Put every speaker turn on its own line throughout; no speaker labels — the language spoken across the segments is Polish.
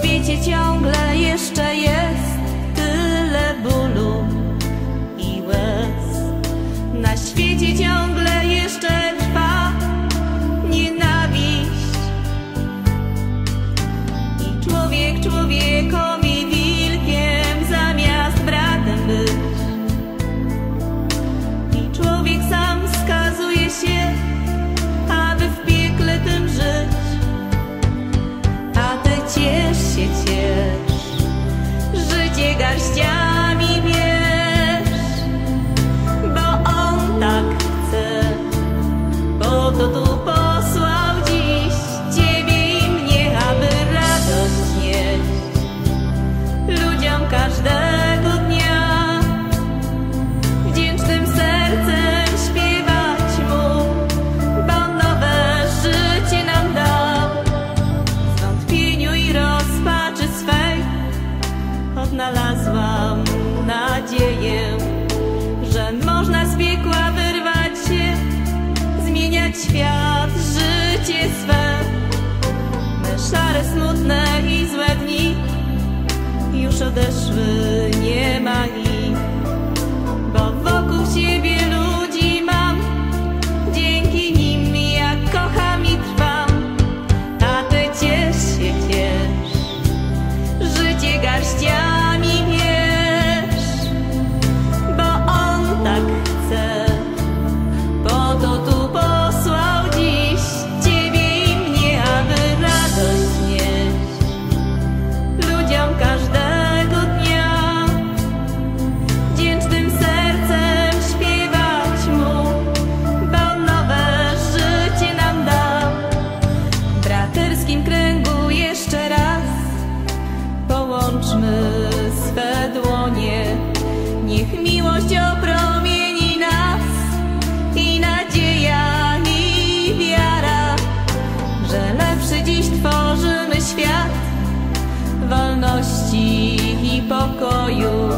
świecie ciągle jeszcze jest. świat życie swe, me szare smutne. Niech miłość opromieni nas i nadzieja i wiara, że lepszy dziś tworzymy świat wolności i pokoju,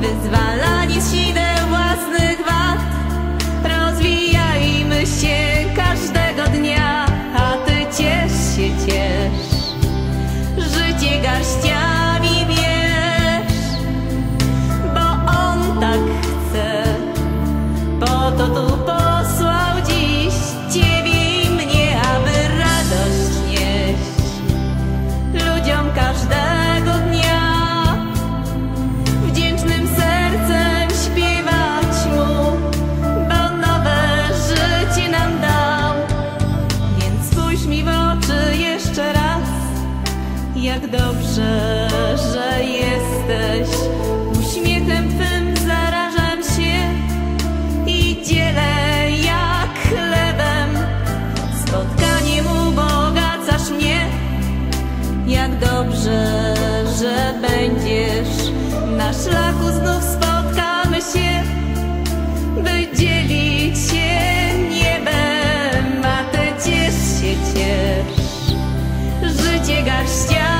wyzwalani z sideł własnych wad. dobrze, że jesteś. Uśmiechem twym zarażam się i dzielę jak chlebem. Spotkaniem ubogacasz mnie. Jak dobrze, że będziesz na szlaku znów spotkamy się, by dzielić się niebem, a ciesz się, ciesz życie garściami.